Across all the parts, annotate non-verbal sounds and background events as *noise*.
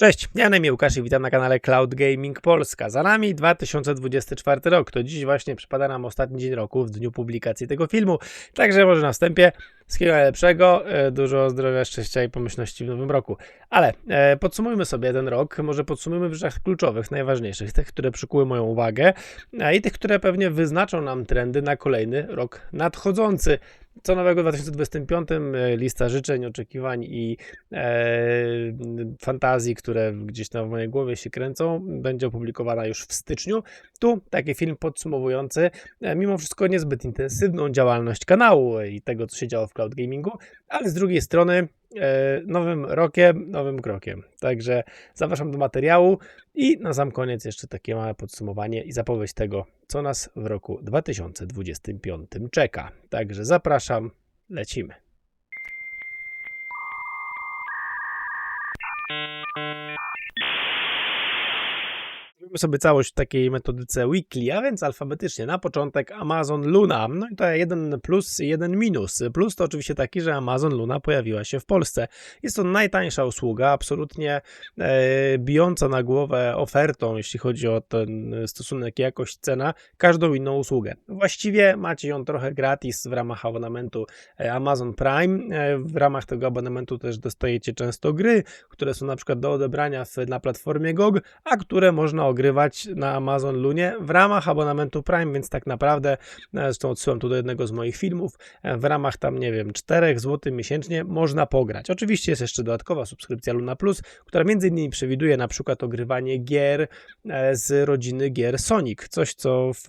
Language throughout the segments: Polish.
Cześć, ja na imię Łukasz i witam na kanale Cloud Gaming Polska. Za nami 2024 rok, to dziś właśnie przypada nam ostatni dzień roku w dniu publikacji tego filmu, także może na wstępie wszystkiego najlepszego, e, dużo zdrowia, szczęścia i pomyślności w nowym roku. Ale e, podsumujmy sobie ten rok, może podsumujmy w rzeczach kluczowych, najważniejszych, tych, które przykuły moją uwagę a i tych, które pewnie wyznaczą nam trendy na kolejny rok nadchodzący. Co nowego w 2025? E, Lista życzeń, oczekiwań i e, fantazji, które gdzieś tam w mojej głowie się kręcą, będzie opublikowana już w styczniu. Tu taki film podsumowujący, e, mimo wszystko niezbyt intensywną działalność kanału i tego, co się działo w cloud gamingu, ale z drugiej strony e, nowym rokiem, nowym krokiem. Także zapraszam do materiału i na sam koniec jeszcze takie małe podsumowanie i zapowiedź tego, co nas w roku 2025 czeka. Także zapraszam, lecimy. Zrobimy sobie całość w takiej metodyce weekly, a więc alfabetycznie. Na początek Amazon Luna. No i to jeden plus i jeden minus. Plus to oczywiście taki, że Amazon Luna pojawiła się w Polsce. Jest to najtańsza usługa, absolutnie e, bijąca na głowę ofertą, jeśli chodzi o ten stosunek jakość-cena, każdą inną usługę. Właściwie macie ją trochę gratis w ramach abonamentu e, Amazon Prime. E, w ramach tego abonamentu też dostajecie często gry, które są na przykład do odebrania w, na platformie GOG, a które można ogrywać na Amazon Lunie w ramach abonamentu Prime, więc tak naprawdę, e, zresztą odsyłam tu do jednego z moich filmów, e, w ramach tam, nie wiem, 4 zł miesięcznie można pograć. Oczywiście jest jeszcze dodatkowa subskrypcja Luna Plus, która między innymi przewiduje na przykład ogrywanie gier e, z rodziny gier Sonic, coś co w,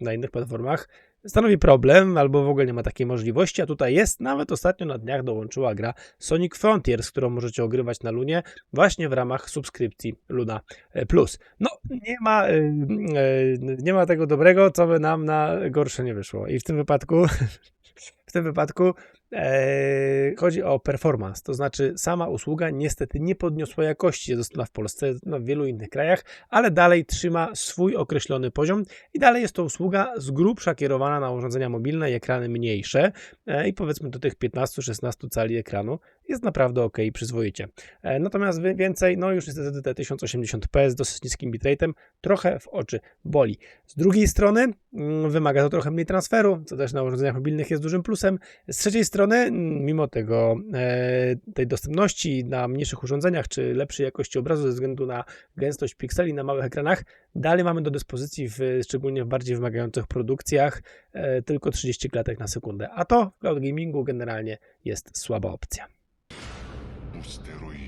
na innych platformach stanowi problem, albo w ogóle nie ma takiej możliwości, a tutaj jest. Nawet ostatnio na dniach dołączyła gra Sonic Frontiers, którą możecie ogrywać na Lunie właśnie w ramach subskrypcji Luna e, Plus. No, nie ma, e, e, nie ma tego dobrego, co by nam na gorsze nie wyszło. I w tym wypadku *laughs* w tym wypadku chodzi o performance, to znaczy sama usługa niestety nie podniosła jakości, jest dostępna w Polsce, no w wielu innych krajach, ale dalej trzyma swój określony poziom i dalej jest to usługa z grubsza kierowana na urządzenia mobilne ekrany mniejsze e, i powiedzmy do tych 15-16 cali ekranu jest naprawdę ok przyzwoicie. E, natomiast więcej, no już niestety te 1080p z dosyć niskim bitrate'em trochę w oczy boli. Z drugiej strony mm, wymaga to trochę mniej transferu, co też na urządzeniach mobilnych jest dużym plusem. Z trzeciej strony, mm, mimo tego, e, tej dostępności na mniejszych urządzeniach, czy lepszej jakości obrazu ze względu na gęstość pikseli na małych ekranach, dalej mamy do dyspozycji, w, szczególnie w bardziej wymagających produkcjach, e, tylko 30 klatek na sekundę. A to w cloud gamingu generalnie jest słaba opcja. ステロイド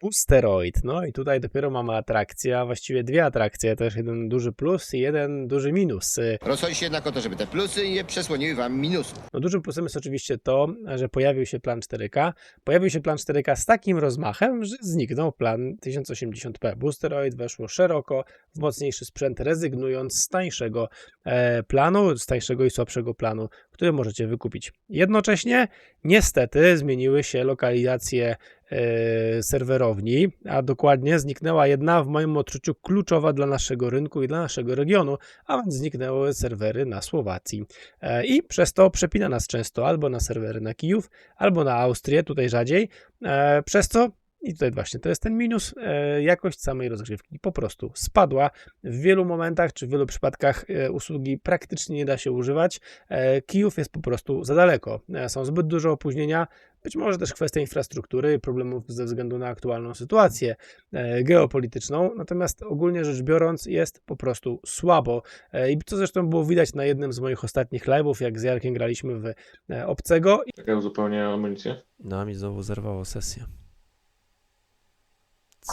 Boosteroid. No i tutaj dopiero mamy atrakcję, a właściwie dwie atrakcje, też jeden duży plus i jeden duży minus. Y, Rozchodzi się jednak o to, żeby te plusy nie przesłoniły wam minusy. No dużym plusem jest oczywiście to, że pojawił się plan 4K. Pojawił się plan 4K z takim rozmachem, że zniknął plan 1080p. Boosteroid weszło szeroko w mocniejszy sprzęt, rezygnując z tańszego e, planu, z tańszego i słabszego planu, który możecie wykupić. Jednocześnie, niestety, zmieniły się lokalizacje serwerowni, a dokładnie zniknęła jedna w moim odczuciu kluczowa dla naszego rynku i dla naszego regionu, a więc zniknęły serwery na Słowacji. E, I przez to przepina nas często albo na serwery na Kijów, albo na Austrię, tutaj rzadziej, e, przez co i tutaj właśnie to jest ten minus. e, Jakość samej rozgrzewki po prostu spadła. W wielu momentach czy w wielu przypadkach e, usługi praktycznie nie da się używać. E, Kijów jest po prostu za daleko. E, Są zbyt duże opóźnienia. Być może też kwestia infrastruktury, problemów ze względu na aktualną sytuację e, geopolityczną. Natomiast ogólnie rzecz biorąc, jest po prostu słabo. E, I co zresztą było widać na jednym z moich ostatnich live'ów, jak z Jarkiem graliśmy w e, Obcego. Jak ja uzupełniałem amunicję? No, mi znowu zerwało sesję.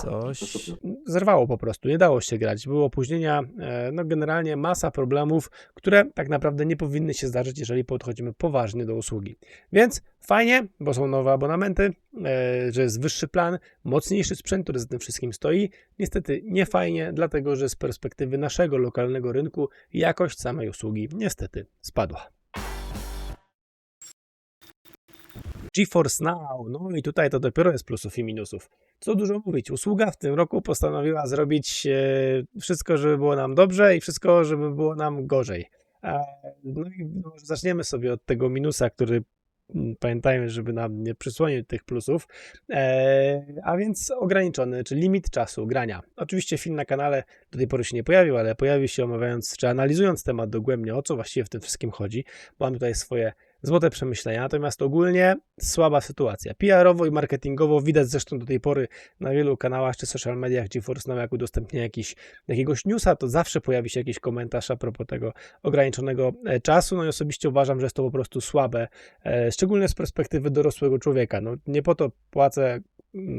Coś zerwało po prostu, nie dało się grać. Były opóźnienia, e, no generalnie masa problemów, które tak naprawdę nie powinny się zdarzyć, jeżeli podchodzimy poważnie do usługi. Więc fajnie, bo są nowe abonamenty, e, że jest wyższy plan, mocniejszy sprzęt, który za tym wszystkim stoi. Niestety nie fajnie, dlatego że z perspektywy naszego lokalnego rynku jakość samej usługi niestety spadła. GeForce Now. No i tutaj to dopiero jest plusów i minusów. Co dużo mówić, usługa w tym roku postanowiła zrobić e, wszystko, żeby było nam dobrze i wszystko, żeby było nam gorzej. E, no i może zaczniemy sobie od tego minusa, który mm, pamiętajmy, żeby nam nie przysłonić tych plusów. E, a więc ograniczony, czy limit czasu grania. Oczywiście film na kanale do tej pory się nie pojawił, ale pojawi się omawiając, czy analizując temat dogłębnie, o co właściwie w tym wszystkim chodzi. Mam tutaj swoje złote przemyślenia, natomiast ogólnie słaba sytuacja. PR-owo i marketingowo widać zresztą do tej pory na wielu kanałach czy social mediach GeForce Now, jak udostępnię jakiś, jakiegoś newsa, to zawsze pojawi się jakiś komentarz a propos tego ograniczonego e, czasu. No i osobiście uważam, że jest to po prostu słabe, e, szczególnie z perspektywy dorosłego człowieka. No, nie po to płacę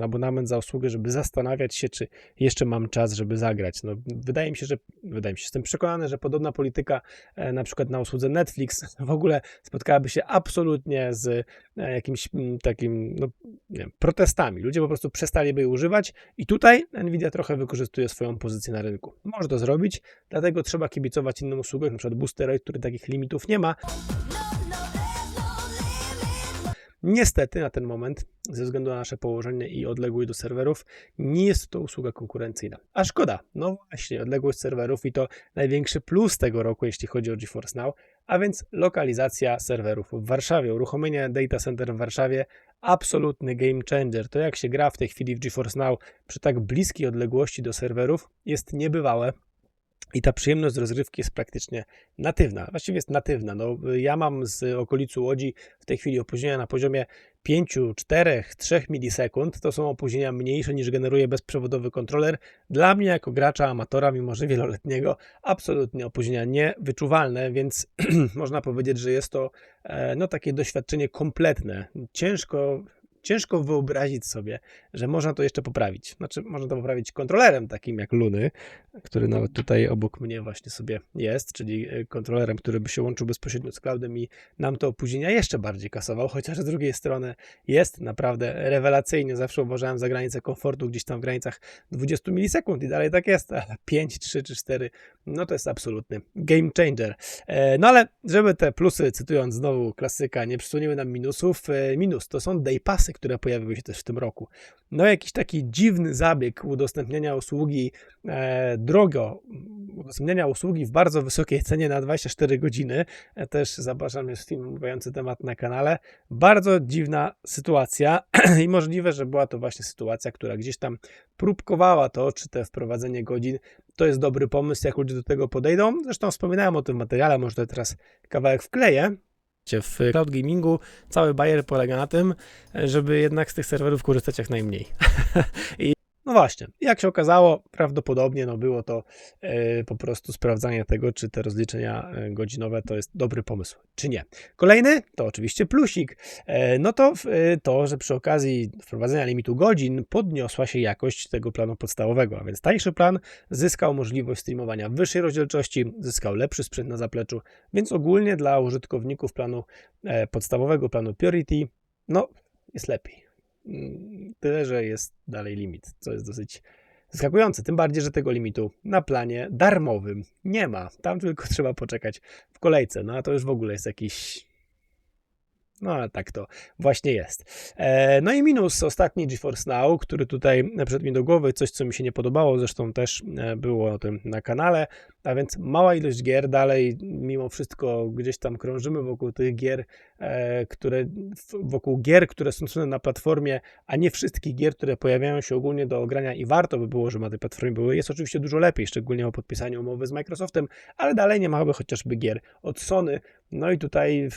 abonament za usługę, żeby zastanawiać się, czy jeszcze mam czas, żeby zagrać. No, wydaje mi się, że wydaje mi się, jestem przekonany, że podobna polityka e, na przykład na usłudze Netflix *laughs* w ogóle spotkałaby się absolutnie z e, jakimś takim no, wiem, protestami. Ludzie po prostu przestaliby jej używać i tutaj Nvidia trochę wykorzystuje swoją pozycję na rynku. Może to zrobić, dlatego trzeba kibicować innym usługom, przykład Boosteroid, który takich limitów nie ma. Niestety na ten moment, ze względu na nasze położenie i odległość do serwerów, nie jest to usługa konkurencyjna. A szkoda, no właśnie, odległość serwerów i to największy plus tego roku, jeśli chodzi o GeForce Now, a więc lokalizacja serwerów w Warszawie. Uruchomienie data center w Warszawie absolutny game changer. To jak się gra w tej chwili w GeForce Now przy tak bliskiej odległości do serwerów jest niebywałe. I ta przyjemność z rozrywki jest praktycznie natywna. Właściwie jest natywna. No, ja mam z okolicy Łodzi w tej chwili opóźnienia na poziomie 5, 4, 3 milisekund. To są opóźnienia mniejsze niż generuje bezprzewodowy kontroler. Dla mnie, jako gracza, amatora, mimo że wieloletniego, absolutnie opóźnienia niewyczuwalne, więc *clears throat* można powiedzieć, że jest to e, no, takie doświadczenie kompletne. Ciężko ciężko wyobrazić sobie, że można to jeszcze poprawić. Znaczy, można to poprawić kontrolerem takim jak Luny, który nawet tutaj obok mnie właśnie sobie jest, czyli e, kontrolerem, który by się łączył bezpośrednio z cloudem i nam to opóźnienia jeszcze bardziej kasował, chociaż z drugiej strony jest naprawdę rewelacyjnie. Zawsze uważałem za granicę komfortu gdzieś tam w granicach 20 milisekund i dalej tak jest, ale 5, 3 czy 4, no to jest absolutny game changer. E, No ale żeby te plusy, cytując znowu klasyka, nie przysłoniły nam minusów, e, minus to są day passy, które pojawiły się też w tym roku. No jakiś taki dziwny zabieg udostępniania usługi e, drogo, udostępniania usługi w bardzo wysokiej cenie na 24 godziny. E, też zapraszam, jest film mówiący temat na kanale. Bardzo dziwna sytuacja *clears throat* i możliwe, że była to właśnie sytuacja, która gdzieś tam próbkowała to, czy te wprowadzenie godzin to jest dobry pomysł, jak ludzie do tego podejdą. Zresztą wspominałem o tym materiale, może to teraz kawałek wkleję. W cloud gamingu cały bajer polega na tym, żeby jednak z tych serwerów korzystać jak najmniej. *laughs* I no właśnie, jak się okazało, prawdopodobnie no było to e, po prostu sprawdzanie tego, czy te rozliczenia e, godzinowe to jest dobry pomysł, czy nie. Kolejny to oczywiście plusik. E, no to e, to, że przy okazji wprowadzenia limitu godzin podniosła się jakość tego planu podstawowego, a więc tańszy plan zyskał możliwość streamowania wyższej rozdzielczości, zyskał lepszy sprzęt na zapleczu, więc ogólnie dla użytkowników planu podstawowego, planu Purity, no jest lepiej. Tyle, że jest dalej limit, co jest dosyć zaskakujące. Tym bardziej, że tego limitu na planie darmowym nie ma. Tam tylko *laughs* trzeba poczekać w kolejce. No a to już w ogóle jest jakiś. No ale tak to właśnie jest. E, no i minus ostatni GeForce Now, który tutaj przed mi do głowy, coś co mi się nie podobało, zresztą też e, było o tym na kanale, a więc mała ilość gier, dalej mimo wszystko gdzieś tam krążymy wokół tych gier, e, które, wokół gier, które są dostępne na platformie, a nie wszystkich gier, które pojawiają się ogólnie do ogrania i warto by było, żeby na tej platformie były. Jest oczywiście dużo lepiej, szczególnie o podpisaniu umowy z Microsoftem, ale dalej nie mamy chociażby gier od Sony. No i tutaj,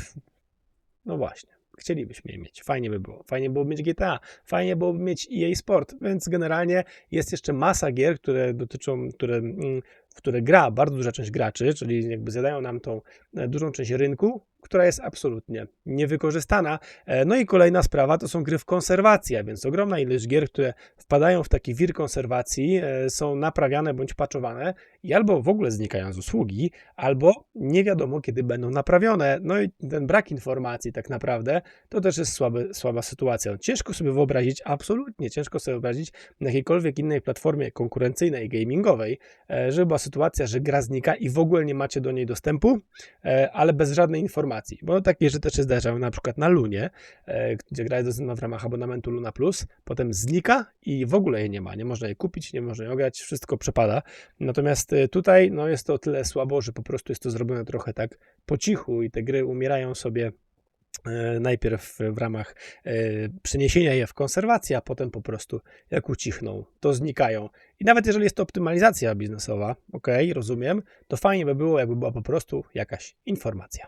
no właśnie, chcielibyśmy je mieć. Fajnie by było. Fajnie byłoby mieć GTA, fajnie byłoby mieć EA Sport, więc generalnie jest jeszcze masa gier, które dotyczą, które, mm, w które gra bardzo duża część graczy, czyli jakby zadają nam tą e, dużą część rynku, która jest absolutnie niewykorzystana. E, No i kolejna sprawa to są gry w konserwacji, a więc ogromna ilość gier, które wpadają w taki wir konserwacji, e, są naprawiane bądź patchowane i albo w ogóle znikają z usługi, albo nie wiadomo kiedy będą naprawione. No i ten brak informacji tak naprawdę to też jest słaby, słaba sytuacja. Ciężko sobie wyobrazić, absolutnie ciężko sobie wyobrazić na jakiejkolwiek innej platformie konkurencyjnej, gamingowej, e, żeby była sytuacja, że gra znika i w ogóle nie macie do niej dostępu, ale bez żadnej informacji. Bo takie rzeczy się zdarzały na przykład na Lunie, e, gdzie gra jest dostępna w ramach abonamentu Luna Plus, potem znika i w ogóle jej nie ma. Nie można jej kupić, nie można jej ograć, wszystko przepada. Natomiast e, tutaj no, jest to o tyle słabo, że po prostu jest to zrobione trochę tak po cichu i te gry umierają sobie najpierw w ramach e, przeniesienia je w konserwację, a potem po prostu jak ucichną, to znikają. I nawet jeżeli jest to optymalizacja biznesowa, ok, rozumiem, to fajnie by było, jakby była po prostu jakaś informacja.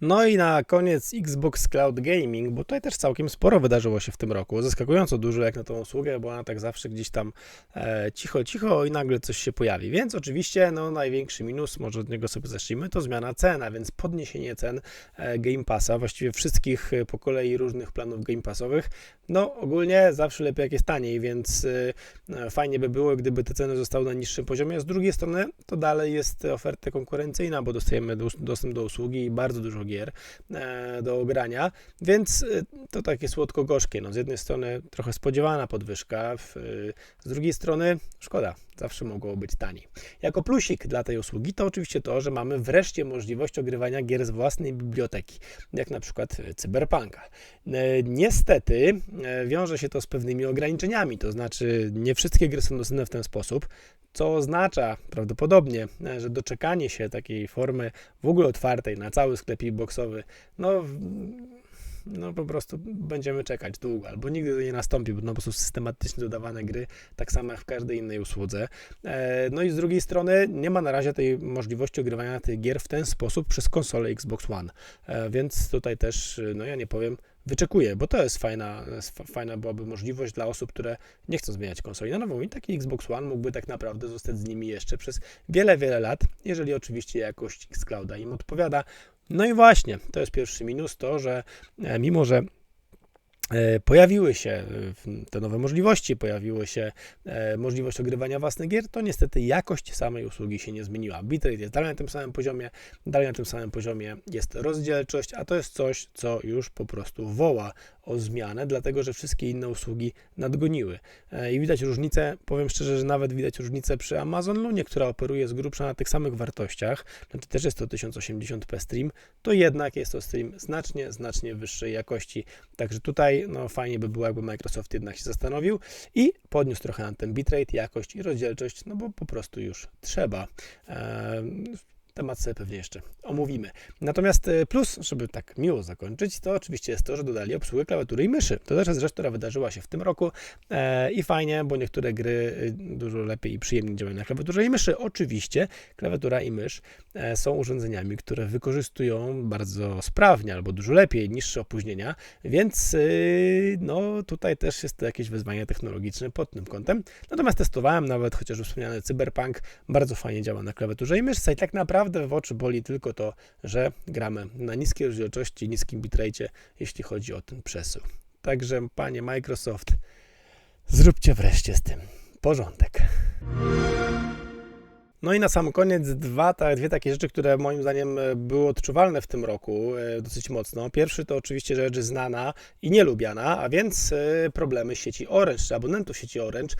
No i na koniec Xbox Cloud Gaming, bo tutaj też całkiem sporo wydarzyło się w tym roku. Zaskakująco dużo jak na tą usługę, bo ona tak zawsze gdzieś tam e, cicho, cicho i nagle coś się pojawi. Więc oczywiście no, największy minus, może od niego sobie zacznijmy, to zmiana cena, więc podniesienie cen e, Game Passa, właściwie wszystkich e, po kolei różnych planów Game Passowych. No ogólnie zawsze lepiej jak jest taniej, więc e, fajnie by było, gdyby te ceny zostały na niższym poziomie. Z drugiej strony to dalej jest oferta konkurencyjna, bo dostajemy dos- dostęp do usługi i bardzo dużo gier e, do grania, więc e, to takie słodko-gorzkie. No, z jednej strony trochę spodziewana podwyżka, e, z drugiej strony szkoda, zawsze mogło być taniej. Jako plusik dla tej usługi to oczywiście to, że mamy wreszcie możliwość ogrywania gier z własnej biblioteki, jak na przykład Cyberpunka. Niestety wiąże się to z pewnymi ograniczeniami, to znaczy nie wszystkie gry są dostępne w ten sposób, co oznacza prawdopodobnie, e, że doczekanie się takiej formy w ogóle otwartej na cały sklep boxowy, no, no po prostu będziemy czekać długo, albo nigdy to nie nastąpi, bo no po prostu systematycznie dodawane gry, tak samo jak w każdej innej usłudze. E, No i z drugiej strony nie ma na razie tej możliwości ogrywania tych gier w ten sposób przez konsolę Xbox One, E, więc tutaj też, no ja nie powiem, wyczekuję, bo to jest fajna, fajna byłaby możliwość dla osób, które nie chcą zmieniać konsoli na nową i taki Xbox One mógłby tak naprawdę zostać z nimi jeszcze przez wiele, wiele lat, jeżeli oczywiście jakość Xclouda im odpowiada. No i właśnie, to jest pierwszy minus, to, że e, mimo, że pojawiły się e, te nowe możliwości, pojawiły się e, możliwość ogrywania własnych gier, to niestety jakość samej usługi się nie zmieniła. Bitrate jest dalej na tym samym poziomie, dalej na tym samym poziomie jest rozdzielczość, a to jest coś, co już po prostu woła o zmianę, dlatego że wszystkie inne usługi nadgoniły. E, I widać różnicę, powiem szczerze, że nawet widać różnicę przy Amazon Lunie, która operuje z grubsza na tych samych wartościach, to też jest to 1080p stream, to jednak jest to stream znacznie, znacznie wyższej jakości. Także tutaj no, fajnie by było, jakby Microsoft jednak się zastanowił i podniósł trochę na ten bitrate, jakość i rozdzielczość, no bo po prostu już trzeba. Ehm, Temat sobie pewnie jeszcze omówimy. Natomiast e, plus, żeby tak miło zakończyć, to oczywiście jest to, że dodali obsługę klawiatury i myszy. To też jest rzecz, która wydarzyła się w tym roku e, i fajnie, bo niektóre gry e, dużo lepiej i przyjemniej działają na klawiaturze i myszy. Oczywiście klawiatura i mysz są urządzeniami, które wykorzystują bardzo sprawnie albo dużo lepiej niższe opóźnienia, więc no tutaj też jest to jakieś wyzwanie technologiczne pod tym kątem. Natomiast testowałem nawet chociażby wspomniany Cyberpunk, bardzo fajnie działa na klawiaturze i myszce i tak naprawdę w oczy boli tylko to, że gramy na niskiej rozdzielczości, niskim bitrate, jeśli chodzi o ten przesył. Także panie Microsoft, zróbcie wreszcie z tym porządek. No i na sam koniec dwa, ta, dwie takie rzeczy, które moim zdaniem e, były odczuwalne w tym roku e, dosyć mocno. Pierwszy to oczywiście rzecz znana i nielubiana, a więc e, problemy sieci Orange, czy abonentów sieci Orange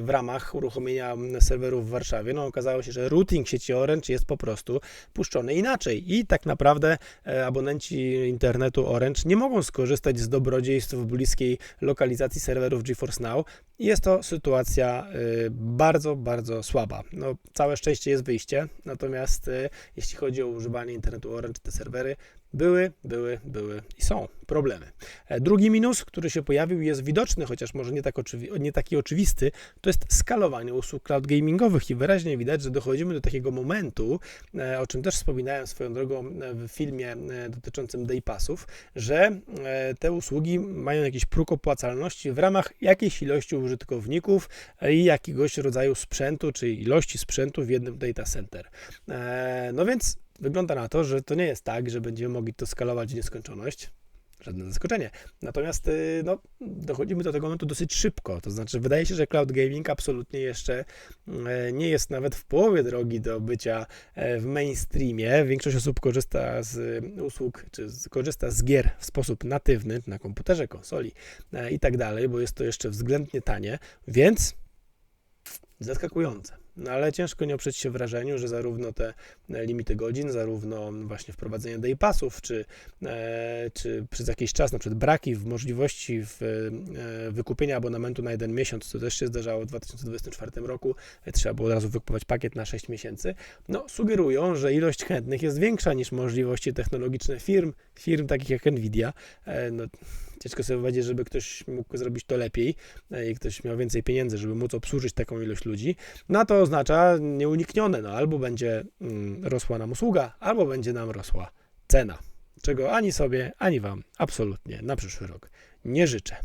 w ramach uruchomienia serwerów w Warszawie. No okazało się, że routing sieci Orange jest po prostu puszczony inaczej i tak naprawdę abonenci internetu Orange nie mogą skorzystać z dobrodziejstw bliskiej lokalizacji serwerów GeForce Now. Jest to sytuacja y, bardzo, bardzo słaba. No, całe szczęście jest wyjście, natomiast y, jeśli chodzi o używanie internetu Orange, te serwery były, były, były i są problemy. E, Drugi minus, który się pojawił, jest widoczny, chociaż może nie, tak oczywi- nie taki oczywisty, to jest skalowanie usług cloud gamingowych i wyraźnie widać, że dochodzimy do takiego momentu, e, o czym też wspominałem swoją drogą e, w filmie dotyczącym day passów, że te usługi mają jakiś próg opłacalności w ramach jakiejś ilości użytkowników i jakiegoś rodzaju sprzętu, czy ilości sprzętu w jednym data center. No więc wygląda na to, że to nie jest tak, że będziemy mogli to skalować w nieskończoność. Żadne zaskoczenie. Natomiast y, no, dochodzimy do tego momentu dosyć szybko. To znaczy, wydaje się, że cloud gaming absolutnie jeszcze e, nie jest nawet w połowie drogi do bycia e, w mainstreamie. Większość osób korzysta z y, usług, czy korzysta z gier w sposób natywny na komputerze, konsoli e, i tak dalej, bo jest to jeszcze względnie tanie, więc zaskakujące. No ale ciężko nie oprzeć się wrażeniu, że zarówno te e, limity godzin, zarówno właśnie wprowadzenie day passów, czy, e, czy przez jakiś czas, na przykład braki w możliwości w, e, wykupienia abonamentu na jeden miesiąc, co też się zdarzało w 2024 roku, trzeba było od razu wykupować pakiet na 6 miesięcy, no sugerują, że ilość chętnych jest większa niż możliwości technologiczne firm, firm takich jak Nvidia. No, ciężko sobie wyobrazić, żeby ktoś mógł zrobić to lepiej e, i ktoś miał więcej pieniędzy, żeby móc obsłużyć taką ilość ludzi. No to oznacza nieuniknione, no albo będzie mm, rosła nam usługa, albo będzie nam rosła cena, czego ani sobie, ani Wam absolutnie na przyszły rok nie życzę.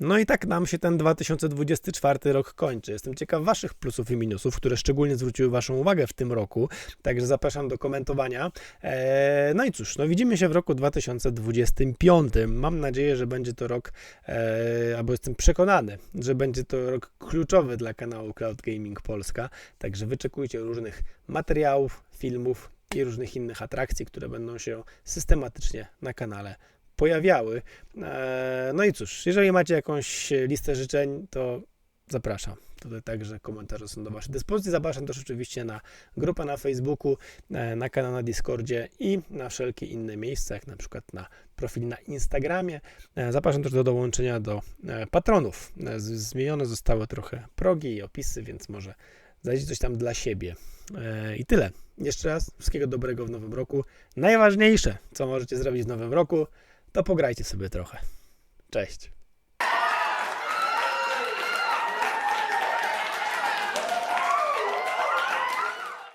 No i tak nam się ten 2024 rok kończy. Jestem ciekaw Waszych plusów i minusów, które szczególnie zwróciły Waszą uwagę w tym roku, także zapraszam do komentowania. Eee, no i cóż, no widzimy się w roku 2025. Mam nadzieję, że będzie to rok, eee, albo jestem przekonany, że będzie to rok kluczowy dla kanału Cloud Gaming Polska, także wyczekujcie różnych materiałów, filmów i różnych innych atrakcji, które będą się systematycznie na kanale pojawiały. Eee, No i cóż, jeżeli macie jakąś listę życzeń, to zapraszam. Tutaj także komentarze są do Waszej dyspozycji. Zapraszam też oczywiście na grupę na Facebooku, e, na kanał na Discordzie i na wszelkie inne miejsca, jak na przykład na profil na Instagramie. E, Zapraszam też do dołączenia do e, patronów. E, Zmienione zostały trochę progi i opisy, więc może znajdziecie coś tam dla siebie. E, I tyle. Jeszcze raz wszystkiego dobrego w nowym roku. Najważniejsze, co możecie zrobić w nowym roku, to pograjcie sobie trochę. Cześć.